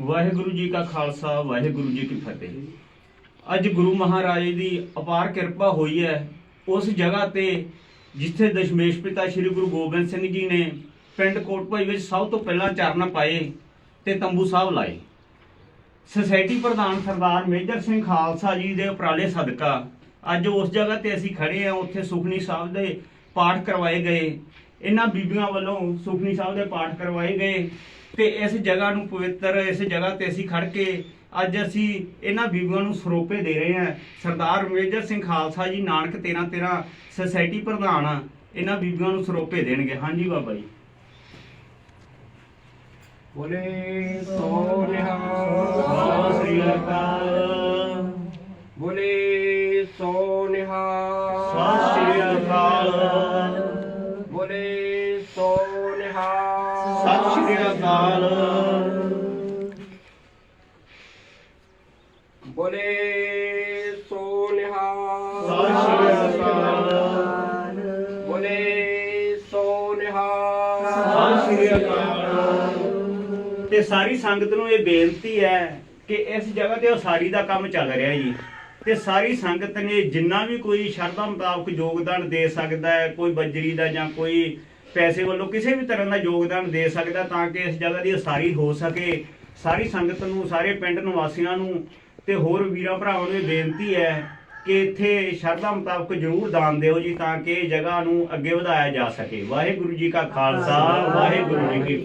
ਵਾਹਿਗੁਰੂ ਜੀ ਕਾ ਖਾਲਸਾ, ਵਾਹਿਗੁਰੂ ਜੀ ਕੀ ਫਤਿਹ। ਅੱਜ ਗੁਰੂ ਮਹਾਰਾਜ ਦੀ ਅਪਾਰ ਕਿਰਪਾ ਹੋਈ ਹੈ, ਉਸ ਜਗ੍ਹਾ ਤੇ ਜਿੱਥੇ ਦਸ਼ਮੇਸ਼ ਪਿਤਾ ਸ੍ਰੀ ਗੁਰੂ ਗੋਬਿੰਦ ਸਿੰਘ ਜੀ ਨੇ ਪਿੰਡ ਕੋਟਭਾਈ ਵਿੱਚ ਸਭ ਤੋਂ ਪਹਿਲਾਂ ਚਰਨ ਪਾਏ ਤੇ ਤੰਬੂ ਸਾਹਿਬ ਲਾਏ। ਸੁਸਾਇਟੀ ਪ੍ਰਧਾਨ ਸਰਦਾਰ ਮੇਜਰ ਸਿੰਘ ਖਾਲਸਾ ਜੀ ਦੇ ਉਪਰਾਲੇ ਸਦਕਾ ਅੱਜ ਉਸ ਜਗ੍ਹਾ ਤੇ ਅਸੀਂ ਖੜੇ ਹਾਂ, ਉੱਥੇ ਸੁਖਨੀ ਸਾਹਿਬ ਦੇ ਪਾਠ ਕਰਵਾਏ ਗਏ। ਇਹਨਾਂ ਬੀਬੀਆਂ ਵੱਲੋਂ ਸੁਖਨੀ ਸਾਹਿਬ ਦੇ ਪਾਠ ਕਰਵਾਏ ਗਏ। ਤੇ ਇਸ ਜਗ੍ਹਾ ਨੂੰ ਪਵਿੱਤਰ, ਇਸ ਜਗ੍ਹਾ ਤੇ ਅਸੀਂ ਖੜ ਕੇ ਅੱਜ ਅਸੀਂ ਇਹਨਾਂ ਬੀਬੀਆਂ ਨੂੰ ਸਰੋਪੇ ਦੇ ਰਹੇ ਹਾਂ। ਸਰਦਾਰ ਮੇਜਰ ਸਿੰਘ ਖਾਲਸਾ ਜੀ, ਨਾਨਕ 13 13 ਸੁਸਾਇਟੀ ਪ੍ਰਧਾਨ ਆ, ਇਹਨਾਂ ਬੀਬੀਆਂ ਨੂੰ ਸਰੋਪੇ ਦੇਣਗੇ। ਹਾਂਜੀ ਬਾਬਾ ਜੀ। ਬੋਲੇ ਸੋ ਸਤਿ ਸ੍ਰੀ ਅਕਾਲ। ਅਕਾਲ ਬੋਲੇ ਸੋ ਨਿਹਾਲ। ਸਤਿ ਸ੍ਰੀ ਅਕਾਲ। ਬੋਲੇ ਸੋ ਨਿਹਾਲ। ਸਤਿ ਸ੍ਰੀ ਅਕਾਲ। ਤੇ ਸਾਰੀ ਸੰਗਤ ਨੂੰ ਇਹ ਬੇਨਤੀ ਹੈ ਕਿ ਇਸ ਜਗ੍ਹਾ ਤੇ ਉਸਾਰੀ ਦਾ ਕੰਮ ਚੱਲ ਰਿਹਾ ਜੀ। ਤੇ ਸਾਰੀ ਸੰਗਤ ਨੇ ਜਿੰਨਾ ਵੀ ਕੋਈ ਸ਼ਰਧਾ ਮੁਤਾਬਕ ਯੋਗਦਾਨ ਦੇ ਸਕਦਾ ਹੈ ਕੋਈ ਬੱਜਰੀ ਦਾ ਜਾਂ ਕੋਈ ਪੈਸੇ ਵੱਲੋਂ ਕਿਸੇ ਵੀ ਤਰ੍ਹਾਂ ਦਾ ਯੋਗਦਾਨ ਦੇ ਸਕਦਾ ਤਾਂ ਕਿ ਇਸ ਜਗ੍ਹਾ ਦੀ ਉਸਾਰੀ ਹੋ ਸਕੇ। ਸਾਰੀ ਸੰਗਤ ਨੂੰ, ਸਾਰੇ ਪਿੰਡ ਨਿਵਾਸੀਆਂ ਨੂੰ ਤੇ ਹੋਰ ਵੀਰਾਂ ਭਰਾਵਾਂ ਨੂੰ ਇਹ ਬੇਨਤੀ ਹੈ ਕਿ ਇੱਥੇ ਸ਼ਰਧਾ ਮੁਤਾਬਕ ਜ਼ਰੂਰ ਦਾਨ ਦਿਓ ਜੀ ਤਾਂ ਕਿ ਇਹ ਜਗ੍ਹਾ ਨੂੰ ਅੱਗੇ ਵਧਾਇਆ ਜਾ ਸਕੇ। ਵਾਹਿਗੁਰੂ ਜੀ ਕਾ ਖਾਲਸਾ, ਵਾਹਿਗੁਰੂ ਜੀ ਕੀ